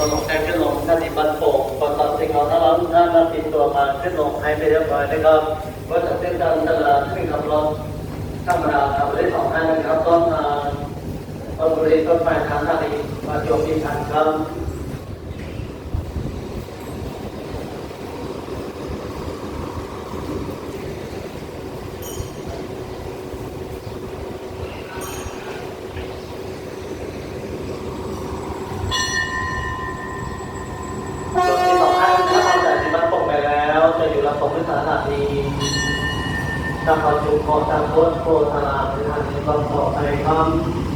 มัาลงไปขึ้นลงท่าที่บันโป่งปตติเราถ้าเราถ้าเราติดตัวมาขึ้นลงให้ไปเรียบร้อยนะครับว่าจะเสันติการตลาดที่ขับรถข้ามราทำได้สองท่านนะครับต้นมาต้นบริต้นไม้ทางทะเลมาจบที่ทางครับ จะอยู่รับผมในสถานีถ้าเขาจุกโคตรโคตรโคตรทามในทางนี้ต้องขอไปครับ